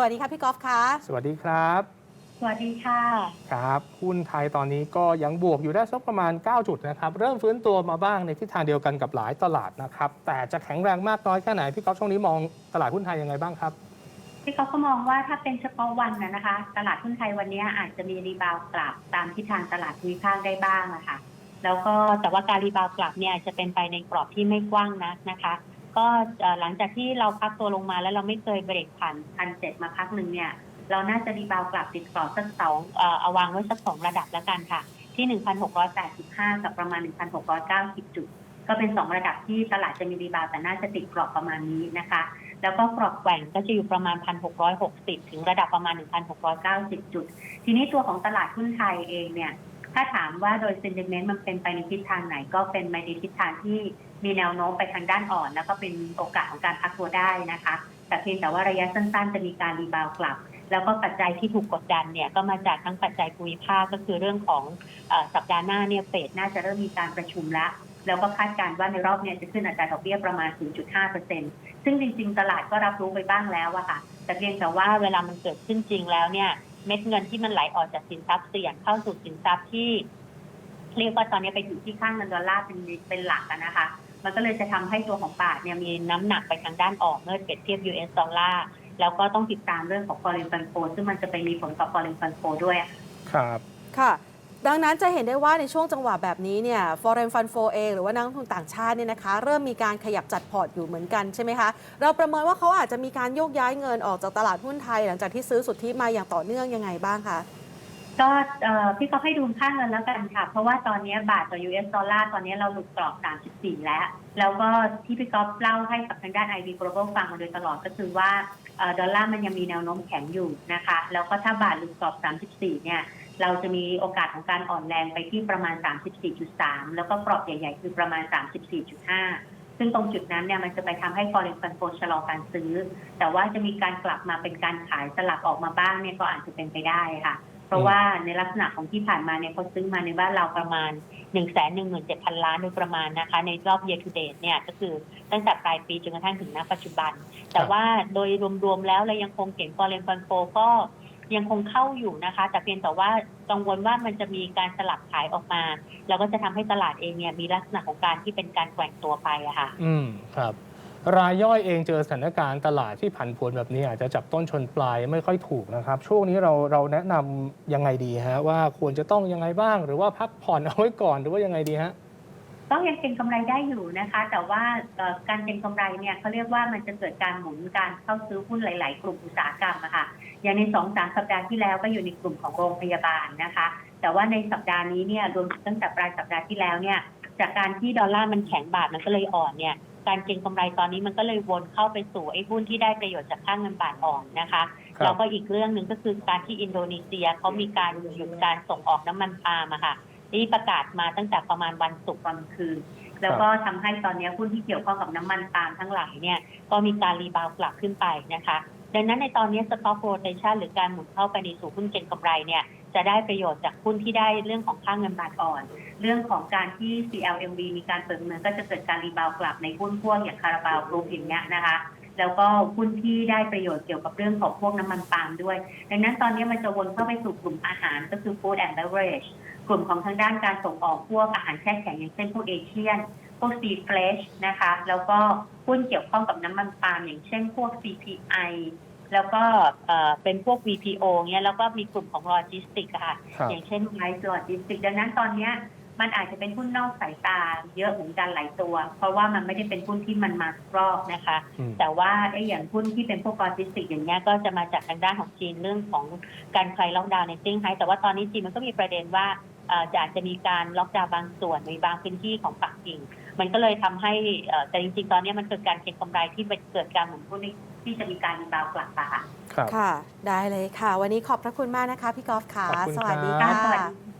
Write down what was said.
สวัสดีค่ะพี่กอล์ฟคะสวัสดีครับ สวัสดีค่ะ ครับ หุ้นไทยตอนนี้ก็ยังบวกอยู่ได้สักประมาณ 9 จุดนะครับ เริ่มฟื้นตัวมาบ้างในทิศทางเดียวกันกับหลายตลาดนะครับ แต่จะแข็งแรงมากน้อยแค่ไหน พี่ก๊อฟช่วงนี้มองตลาดหุ้นไทยยังไงบ้างครับพี่ก๊อฟก็มองว่าถ้าเป็นเฉพาะวันนะนะคะ ตลาดหุ้นไทยวันนี้อาจจะมีรีบาวด์กลับตามทิศทางตลาดภูมิภาคได้บ้างนะคะแล้วก็แต่ว่าการรีบาวด์กลับเนี่ยอาจจะเป็นไปในกรอบที่ไม่กว้างนักนะคะ ก็หลังจากที่เราพักตัวลงมาแล้วเราไม่เคยเบรกผ่านพันเจ็ดมาพักหนึ่งเนี่ย เราน่าจะรีบาวกลับติดกรอบสักสองเอาวางไว้สักสองระดับแล้วกันค่ะ ที่1,685กับประมาณ1,690จุด ก็เป็นสองระดับที่ตลาดจะมีรีบาวแต่น่าจะติดกรอบประมาณนี้นะคะ แล้วก็กรอบแกว่งก็จะอยู่ประมาณ1,660ถึงระดับประมาณ1,690จุด ทีนี้ตัวของตลาดหุ้นไทยเองเนี่ย ถ้าถามว่าโดย sentiment มันเป็นไปในทิศทางไหนก็เป็นไปในทิศทางที่ มีแนวโน้มไปทางด้านอ่อน แล้วก็เป็นโอกาสของการพักตัวได้นะคะ แต่เพียงแต่ว่าระยะสั้นๆจะมีการรีบาวกลับ แล้วก็ปัจจัยที่ถูกกดดันเนี่ยก็มาจากทั้งปัจจัยภูมิภาคก็คือเรื่องของอสัปดาห์หน้าเนี่ยเฟดน่าจะเริ่มมีการประชุมแล้วแล้วก็คาดการณ์ว่าในรอบเนี้จะขึ้นอัตราดอกเบี้ยประมาณ 0.5%ซึ่งจริงๆ ตลาดก็รับรู้ไปบ้างแล้วอะค่ะ แต่เพียงแต่ว่าเวลามันเกิดขึ้นจริงแล้วเนี่ย เม็ดเงินที่มันไหลออกจากสินทรัพย์เสี่ยงเข้าสู่สินทรัพย์ที่ เรียกว่าตอนนี้ไปอยู่ที่ข้างเงินดอลลาร์เป็นเป็นหลักนะคะ มันก็เลยจะทำให้ตัวของบาทเนี่ยมีน้ำหนักไปทางด้านออกเมื่อเปรียบเทียบ US ดอลลาร์แล้วก็ต้องติดตามเรื่องของ foreign fund flow ซึ่งมันจะไปมีผลกับ foreign fund flow ด้วยครับค่ะ ดังนั้นจะเห็นได้ว่าในช่วงจังหวะแบบนี้เนี่ย foreign fund flow เองหรือว่านักลงทุนต่างชาติเนี่ยนะคะ เริ่มมีการขยับจัดพอร์ตอยู่เหมือนกันใช่ไหมคะ เราประเมินว่าเขาอาจจะมีการโยกย้ายเงินออกจากตลาดหุ้นไทย หลังจากที่ซื้อสุทธิมาอย่างต่อเนื่องยังไงบ้างคะ ก็เอ่อพี่ก็ให้ดูค่าเงินแล้วกันค่ะ เพราะว่าตอนนี้บาทต่อ US ดอลลาร์ตอนนี้เราหลุดกรอบ 34 แล้ว แล้วก็ที่พี่ก๊อฟเล่าให้กับทางด้าน IB Global ฟังมาโดยตลอดก็คือว่าอดอลลาร์มันยังมีแนวโน้มแข็งอยู่นะคะ แล้วก็ถ้าบาทหลุดกรอบ 34 เนี่ย เราจะมีโอกาสของการอ่อนแรงไปที่ประมาณ 34.3 แล้วก็กรอบใหญ่ๆ คือประมาณ 34.5 ซึ่งตรงจุดนั้นเนี่ยมันจะไปทำให้ foreign fund flow ชะลอการซื้อ แต่ว่าจะมีการกลับมาเป็นการขายสลับออกมาบ้างเนี่ยก็อาจจะเป็นไปได้ค่ะ เพราะว่าในลักษณะของที่ผ่านมาเนี่ยเขาซื้อมาในบ้านเราประมาณ 1 1 7 0 0 0 ล้านโดยประมาณนะคะ ในรอบ year to date เนี่ยก็คือตั้งแต่ปลายปีจนกระทั่งถึงณปัจจุบัน แต่ว่าโดยรวมๆแล้วเรายังคงเห็น foreign fund flow ก็ ยังคงเข้าอยู่นะคะ แต่เพียงแต่ว่ากังวลว่ามันจะมีการสลับขายออกมา แล้วก็จะทำให้ตลาดเองเนี่ยมีลักษณะของการที่เป็นการแกว่งตัวไปอะค่ะ อืมครับ รายย่อยเองเจอสถานการณ์ตลาดที่ผันผวนแบบนี้อาจจะจับต้นชนปลายไม่ค่อยถูกนะครับ ช่วงนี้เราเราแนะนำยังไงดีฮะว่าควรจะต้องยังไงบ้าง หรือว่าพักผ่อนเอาไว้ก่อนหรือว่ายังไงดีฮะ ก็ยังเก็งกำไรได้อยู่นะคะ แต่ว่าเอ่อการเก็งกำไรเนี่ยเขาเรียกว่ามันจะเกิดการหมุนการเข้าซื้อหุ้นหลาย ๆ กลุ่มอุตสาหกรรมอะค่ะ อย่างในสองสามสัปดาห์ที่แล้วก็อยู่ในกลุ่มของโรงพยาบาลนะคะ แต่ว่าในสัปดาห์นี้เนี่ยรวมถึงตั้งแต่ปลายสัปดาห์ที่แล้วเนี่ยจากการที่ดอลลาร์มันแข็งบาทมันก็เลยอ่อนเนี่ยการเก็งกำไรตอนนี้มันก็เลยวนเข้าไปสู่ไอ้หุ้นที่ได้ประโยชน์จากค่าเงินบาทอ่อนนะคะครับแล้วก็อีกเรื่องหนึ่งก็คือการที่อินโดนีเซียเขามีการหยุดการส่งออกน้ำมันปาล์มอะค่ะ ที่ประกาศมาตั้งแต่ประมาณวันศุกร์วันคืน แล้วก็ทำให้ตอนนี้หุ้นที่เกี่ยวข้องกับน้ำมันปาล์มทั้งหลายเนี่ยก็มีการรีบาวด์กลับขึ้นไปนะคะ ดังนั้นในตอนนี้ stock rotation หรือการหมุนเข้าไปในสู่หุ้นเก็งกำไรเนี่ยจะได้ประโยชน์จากหุ้นที่ได้เรื่องของค่าเงินบาทอ่อน เรื่องของการที่ CLMV มีการเปิดเมืองก็จะเกิดการรีบาวด์กลับในหุ้นพวกอย่างคาราบาวกรุ๊ปอย่างเงี้ยนะคะ แล้วก็หุ้นที่ได้ประโยชน์เกี่ยวกับเรื่องของพวกน้ำมันปาล์มด้วย ดังนั้นตอนนี้มันจะวนเข้าไปสู่กลุ่มอาหารก็คือ food and beverage กลุ่มของทางด้านการส่งออกพวกอาหารแช่แข็งอย่างเช่นพวกเอเชียน พวก sea fresh นะคะ แล้วก็หุ้นเกี่ยวข้องกับน้ำมันปาล์มอย่างเช่นพวก CPI แล้วก็เอ่อเป็นพวก VPO เนี่ยแล้วก็มีกลุ่มของโลจิสติกค่ะครับอย่างเช่นไ i โลจิสติกดังนั้นตอนเนี้ย มันอาจจะเป็นหุ้นนอกสายตาเยอะเหมือนกันหลายตัว เพราะว่ามันไม่ได้เป็นหุ้นที่มันมาทุกรอบนะคะ อืม แต่ว่าไอ้อย่างหุ้นที่เป็นพวกโลจิสติกอย่างเงี้ยก็จะมาจากทางด้านของจีนเรื่องของการคลายล็อกดาวน์ในซิงไฮ้แต่ว่าตอนนี้จีนมันก็มีประเด็นว่าเอ่อจะอาจจะมีการล็อกดาวน์บางส่วนในบางพื้นที่ของปักกิ่ง มันก็เลยทำให้เอ่อแต่จริงๆ ตอนนี้มันเกิดการเก็งกำไรที่เกิดการหมุนหุ้นที่จะมีการรีบาวด์กลับมาค่ะ ครับ ค่ะ ได้เลยค่ะ วันนี้ขอบพระคุณมากนะคะ พี่กอล์ฟค่ะ ขอบคุณสวัสดีครัค่ะ บ สวัสดี